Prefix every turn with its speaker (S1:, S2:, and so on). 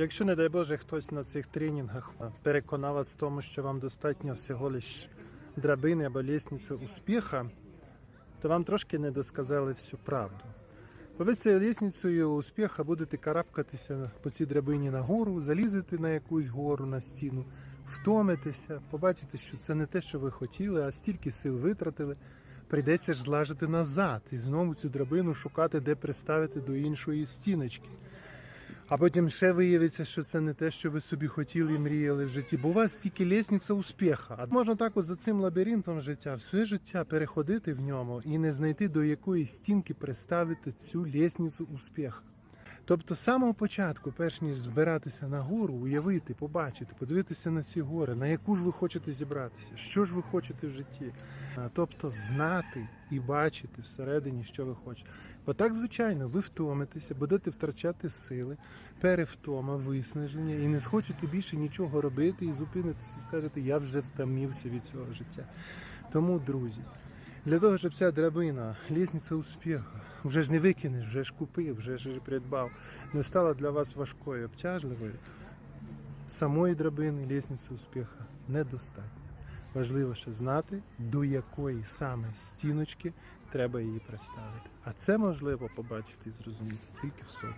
S1: Якщо, не дай Боже, хтось на цих тренінгах переконав вас в тому, що вам достатньо всього лиш драбини або лісниці успіха, то вам трошки не досказали всю правду. Бо ви з цією лісницею успіха будете карабкатися по цій драбині на гору, залізете на якусь гору на стіну, втомитеся, побачите, що це не те, що ви хотіли, а стільки сил витратили. Прийдеться ж злажити назад і знову цю драбину шукати, де приставити до іншої стіночки. А потім ще виявиться, що це не те, що ви собі хотіли і мріяли в житті, бо у вас тільки лісниця успіха. А можна так от за цим лабіринтом життя, все життя переходити в ньому і не знайти до якої стінки приставити цю лісницю успіха. Тобто з самого початку, перш ніж збиратися на гору, уявити, побачити, подивитися на ці гори, на яку ж ви хочете зібратися, що ж ви хочете в житті. Тобто знати і бачити всередині, що ви хочете. Бо так, звичайно, ви втомитеся, будете втрачати сили, перевтома, виснаження, і не схочете більше нічого робити і зупинитися, і скажете, я вже втомився від цього життя. Тому, друзі, для того, щоб ця драбина, лісниця успіху, вже ж не викинеш, вже ж купив, вже ж придбав, не стала для вас важкою, обтяжливою, самої драбини, лісниці успіху недостатньо. Важливо ще знати, до якої саме стіночки треба її приставити. А це можливо побачити і зрозуміти тільки в собі.